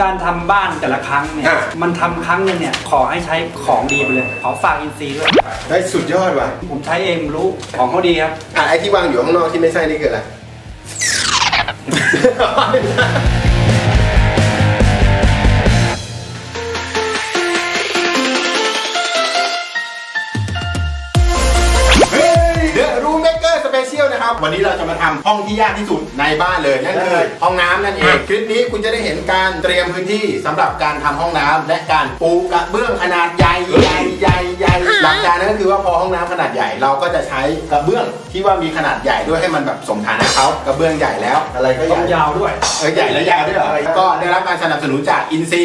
การทำบ้านแต่ละครั้งเนี่ยอะมันทำครั้งหนึงเนี่ย ขอให้ใช้ของดีไปเลย ขอฝากอินซีย์ด้วยได้สุดยอดว่ะ ผมใช้เองรู้ ของเขาดีครับ อะไอที่วางอยู่ข้างนอกที่ไม่ใช่นี่คืออะไร นี้เราจะมาทำห้องที่ยากที่สุดในบ้านเลยนั่นคือห้องน้ำนั่นเองคลิปนี้คุณจะได้เห็นการเตรียมพื้นที่สำหรับการทำห้องน้ำและการปูกระเบื้องขนาดใหญ่ใหญ่ใหญ่ใหญ่หลักการนั่นก็คือว่าพอห้องน้ำขนาดใหญ่เราก็จะใช้กระเบื้องที่ว่ามีขนาดใหญ่ด้วยให้มันแบบสมฐานะเขากระเบื้องใหญ่แล้วอะไรก็ใหต้อญ่งยาวด้วยเออใหญ่และยาวด้วยเหรอก็ได้รับการสนับสนุนจากอินซี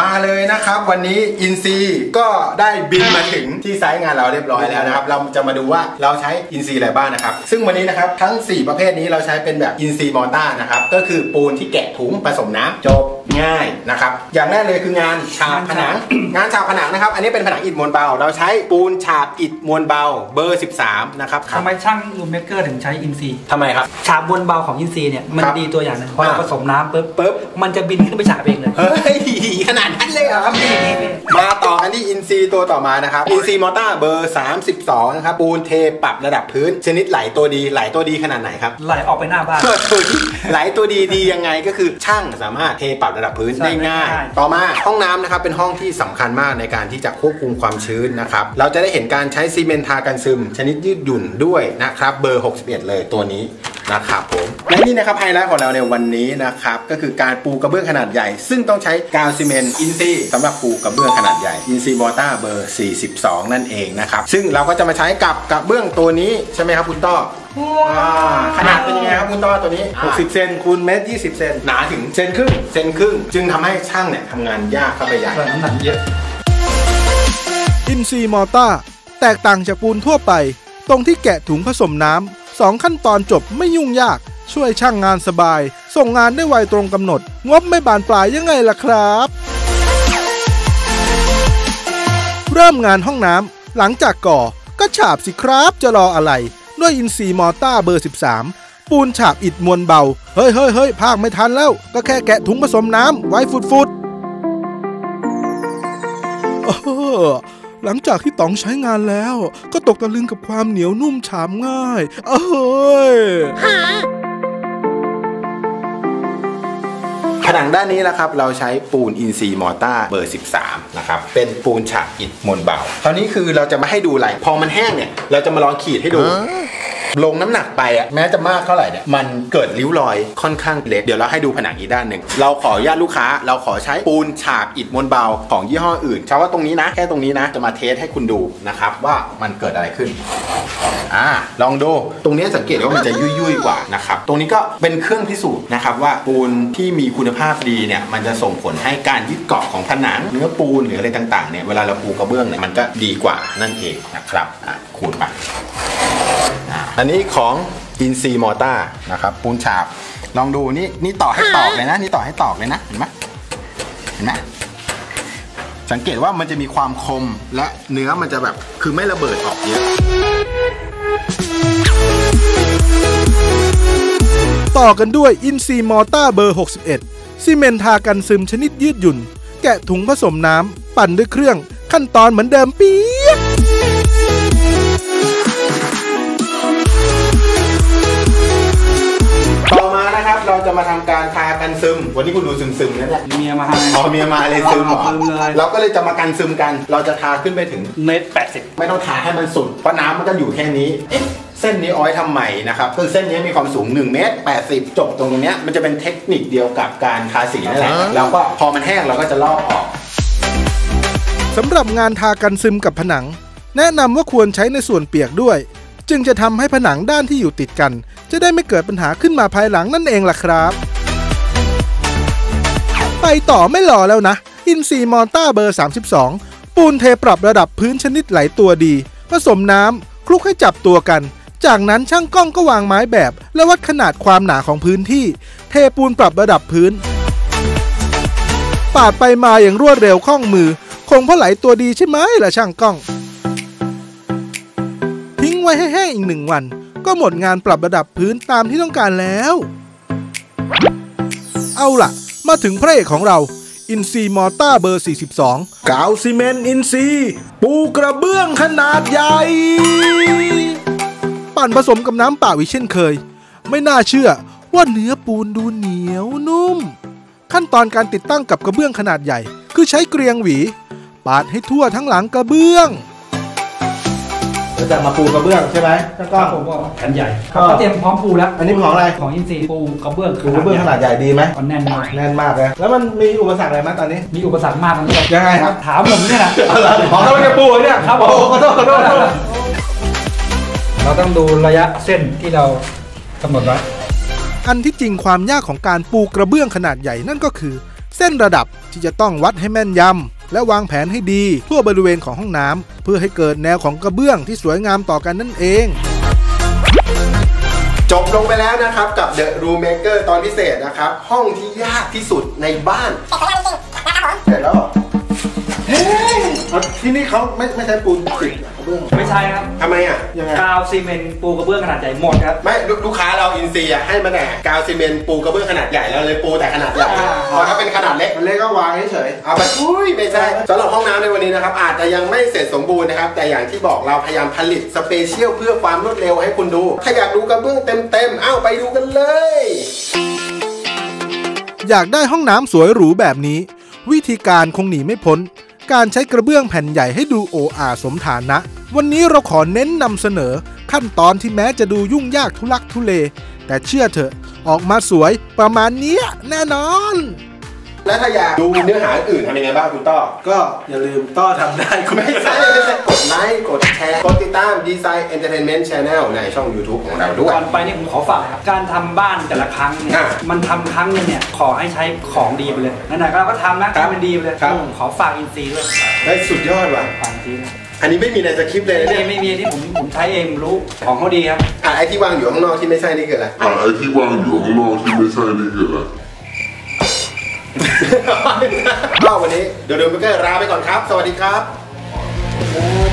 มาเลยนะครับ วันนี้อินซีก็ได้บินมาถึงที่ไซต์งานเราเรียบร้อยแล้วนะครับ เราจะมาดูว่าเราใช้อินซีอะไรบ้างนะครับ ซึ่งวันนี้นะครับทั้ง 4 ประเภทนี้เราใช้เป็นแบบอินซีมอต้านะครับ ก็คือปูนที่แกะถุงผสมน้ำจบง่ายนะครับ อย่างแรกเลยคืองานฉาบผนัง งานฉาบผนังนะครับ อันนี้เป็นผนังอิฐมวลเบา เราใช้ปูนฉาบอิฐมวลเบาเบอร์ 13 นะครับทำไมช่างรูมเมเกอร์ถึงใช้อินซีย์ทำไมครับ ฉาบบนเบาของอินซีย์เนี่ยมันครับดีตัวอย่างหนึงพอเราอ่าผสมน้ำปุ๊บปุ๊บมันจะบินขึ้นไปฉาบเองเลยเฮ้ยขนาดนั้นเลยเหรอครับพี่มาต่อกันที่อินซีตัวต่อมานะครับอินซีมอต้าเบอร์ 32 นะครับปูนเทปรับระดับพื้นชนิดไหลตัวดีไหลตัวดีขนาดไหนครับไหลออกไปหน้าบ้านตัวดีไหลตัวดีดียังไงก็คือช่างสามารถเทปรับระดับพื้นใช่ได้ง่ายได้ต่อมาห้องน้ำนะครับเป็นห้องที่สำคัญมากในการที่จะควบคุมความชื้นนะครับเราจะได้เห็นการใช้ซีเมนต์ทากันซึม ชนิดยืดหยุ่นด้วยนะครับเบอร์ 61 เลยตัวนี้ นะครับผมและนี่นะครับไฮไลท์ของเราในวันนี้นะครับก็คือการปูกระเบื้องขนาดใหญ่ ซึ่งต้องใช้กาวซีเมนต์อินซีสำหรับปูกระเบื้องขนาดใหญ่อินซีมอต้าเบอร์ 42 นั่นเองนะครับซึ่งเราก็จะมาใช้กับกระเบื้องตัวนี้ใช่ไหมครับคุณต้ออ่าขนาดเป็นยังไงครับคุณต้อตัวนี้ 60 เซนคูณเมตร 20 เซนหนาถึงเซนครึ่งเซนครึ่ง จึงทำให้ช่างเนี่ยทำงานยากเข้าไปใหญ่เออน้ำหนักเยอะอินซีมอต้าแตกต่างจากปูนทั่วไป ตรงที่แกะถุงผสมน้ำสองขั้นตอนจบไม่ยุ่งยาก ช่วยช่างงานสบาย ส่งงานได้ไวตรงกำหนด งบไม่บานปลายยังไงล่ะครับ เริ่มงานห้องน้ำหลังจากก่อก็ฉาบสิครับจะรออะไร ด้วยอินซีมอต้าเบอร์ 13 ปูนฉาบอิฐมวลเบา เฮ้ยเฮ้ยเฮ้ยภาคไม่ทันแล้ว ก็แค่แกะถุงผสมน้ำไว้ฟุดฟุดๆเออ หลังจากที่ต๋องใช้งานแล้ว ก็ตกตะลึงกับความเหนียวนุ่มฉาบง่าย เอ้ยผนังด้านนี้นะครับเราใช้ปูนอินซีมอต้าเบอร์ 13 นะครับ เป็นปูนฉาบอิฐมวลเบาคราวนี้คือเราจะมาให้ดูอะไรพอมันแห้งเนี่ย เราจะมาลองขีดให้ดู ลงน้ำหนักไปอะแม้จะมากเท่าไหร่เนี่ยมันเกิดริ้วรอยค่อนข้างเล็ก เดี๋ยวเราให้ดูผนังอีกด้านหนึ่งเราขออนุญาตลูกค้า เราขอใช้ปูนฉาบอิฐมวลเบาของยี่ห้ออื่นเฉพาะตรงนี้นะ แค่ตรงนี้นะ จะมาเทสให้คุณดูนะครับว่ามันเกิดอะไรขึ้นอ่าลองดูตรงนี้สังเกตว่ามันจะยุ่ยๆกว่านะครับตรงนี้ก็เป็นเครื่องพิสูจน์นะครับว่าปูนที่มีคุณภาพดีเนี่ยมันจะส่งผลให้การยึดเกาะของผนังเนื้อปูนหรืออะไรต่างๆเนี่ยเวลาเราปูกระเบื้องเนี่ยมันก็ดีกว่านั่นเองนะครับอะขูดไป อันนี้ของอินซีมอต้านะครับปูนฉาบลองดูนี่นี่ต่อให้ตอกเลยนะ นี่ต่อให้ตอกเลยนะเห็นไหมเห็นไหมสังเกตว่ามันจะมีความคมและเนื้อมันจะแบบคือไม่ระเบิดออกเยอะต่อกันด้วยอินซีมอต้าเบอร์ 61 ซีเมนทากันซึมชนิดยืดหยุ่น แกะถุงผสมน้ำ ปั่นด้วยเครื่อง ขั้นตอนเหมือนเดิมเปี๊ วันนี้คุณดูซึมๆนะเนี่ยเมียมาให้อ๋อเมียมาเลยซึมเหรอซึมเลยเราก็เลยจะมากันซึมกัน เราจะทาขึ้นไปถึงเมตรแปดสิบไม่ต้องทาให้มันสุด เพราะน้ำมันก็อยู่แค่นี้เอ๊ะเส้นนี้อ้อยทำใหม่นะครับคือเส้นนี้มีความสูง1เมตร80 จบตรงตรงเนี้ยมันจะเป็นเทคนิคเดียวกับการทาสีนั่นแหละแล้วก็พอมันแห้งเราก็จะลอกออกสำหรับงานทากันซึมกับผนัง แนะนำว่าควรใช้ในส่วนเปียกด้วย จึงจะทำให้ผนังด้านที่อยู่ติดกัน จะได้ไม่เกิดปัญหาขึ้นมาภายหลังนั่นเองล่ะครับ ไปต่อไม่หล่อแล้วนะ อินซีมอนต้าเบอร์ 32 ปูนเทปรับระดับพื้นชนิดไหลตัวดี ผสมน้ำคลุกให้จับตัวกัน จากนั้นช่างกล้องก็วางไม้แบบ และวัดขนาดความหนาของพื้นที่ เทปูนปรับระดับพื้น ปาดไปมาอย่างรวดเร็วคล่องมือ คงเพราะไหลตัวดีใช่ไหมล่ะช่างกล้อง ทิ้งไว้ให้แห้งอีกหนึ่งวัน ก็หมดงานปรับระดับพื้นตามที่ต้องการแล้ว เอาล่ะ มาถึงพระเอกของเรา อินซีมอต้าเบอร์ 42 กาวซีเมนต์อินซีปูกระเบื้องขนาดใหญ่ ปั่นผสมกับน้ำเปล่าอีกเช่นเคย ไม่น่าเชื่อว่าเนื้อปูนดูเหนียวนุ่ม ขั้นตอนการติดตั้งกับกระเบื้องขนาดใหญ่ คือใช้เกรียงหวี ปาดให้ทั่วทั้งหลังกระเบื้อง เดี๋ยวจะมาปูกระเบื้องใช่ไหมช่างคก้รัอบงผมก็แผ่นใหญ่ก็ก็เตรียมพร้อมปูแล้วอันนี้ของอะไรของอินซีปูกระเบื้องปูกระเบื้องขนาดใหญ่ดีไหมก็แน่นมากแน่นมากเลยแล้วมันมีอุปสรรคอะไรไหมตอนนี้ มีอุปสรรคมากตรงนี้ยังไงครับ ถามผมเนี่ยนะขอต้องไปปูเนี่ยครับผม โอ้ขอโทษขอโทษขอโทษเราต้องดูระยะเส้นที่เรากำหนดไว้ อันที่จริงความยากของการปูกระเบื้องขนาดใหญ่นั่นก็คือ เส้นระดับ ที่จะต้องวัดให้แม่นยำและวางแผนให้ดีทั่วบริเวณของห้องน้ำเพื่อให้เกิดแนวของกระเบื้องที่สวยงามต่อกันนั่นเองจบลงไปแล้วนะครับกับ The Room Maker ตอนพิเศษนะครับ ห้องที่ยากที่สุดในบ้านเสร็จแล้วเหรอเฮ้ย เอาที่นี่เขาไม่ไม่ใช้ปูนติดกระเบื้องไม่ใช่ครับทำไมอะ ยังไง กาวซีเมนต์ปูกระเบื้องขนาดใหญ่หมดครับ ไม่ลูกลูกค้าเราอินซีอะให้มาแต่กาวซีเมนต์ปูกระเบื้องขนาดใหญ่แล้วเลยปูแต่ขนาดใหญ่อ่า พอถ้าเป็นขนาดเล็ก มันเล็กก็วางเฉย เอาไปอุ้ยไม่ใช่สำหรับห้องน้ำในวันนี้นะครับ อาจจะยังไม่เสร็จสมบูรณ์นะครับ แต่อย่างที่บอกเราพยายามผลิตสเปเชียลเพื่อความรวดเร็วให้คุณดู ถ้าอยากดูกระเบื้องเต็มๆเอ้าไปดูกันเลย อยากได้ห้องน้ำสวยหรูแบบนี้ วิธีการคงหนีไม่พ้น การใช้กระเบื้องแผ่นใหญ่ให้ดูโออาสมฐานะ วันนี้เราขอเน้นนำเสนอ ขั้นตอนที่แม้จะดูยุ่งยากทุลักทุเล แต่เชื่อเถอะ ออกมาสวยประมาณนี้แน่นอน และถ้าอยากดูเนื้อหาอื่นทำยังไงบ้างคุณต้อ ก็อย่าลืมต้อทำได้คุณไม่ใช่ไม่ใช่กดไลค์ กดแชร์ กดติดตาม Design Entertainment Channel ในช่อง YouTube ของเราด้วย ก่อนไปเนี่ยผมขอฝากนะครับการทำบ้านแต่ละครั้งเนี่ยอะมันทำครั้งหนึงเนี่ยขอให้ใช้ของดีไปเลยไหนๆก็เราก็ทำนะครับให้มันดีไปเลยครับขอฝากอินซีด้วยได้สุดยอดว่ะ ฝากอินซีด้วยอันนี้ไม่มีในสคริปต์เลยนะไม่เนี่ยไม่มีที่ผมผมใช้เองผมรู้ของเขาดีครับ อะไอที่วางอยู่ข้างนอกที่ไม่ใช่นี่คืออะไรอ่าไอ้ที่วางอยู่ข้า ก็วันนี้เดี๋ยวเดินไปก็ลาไปก่อนครับ สวัสดีครับ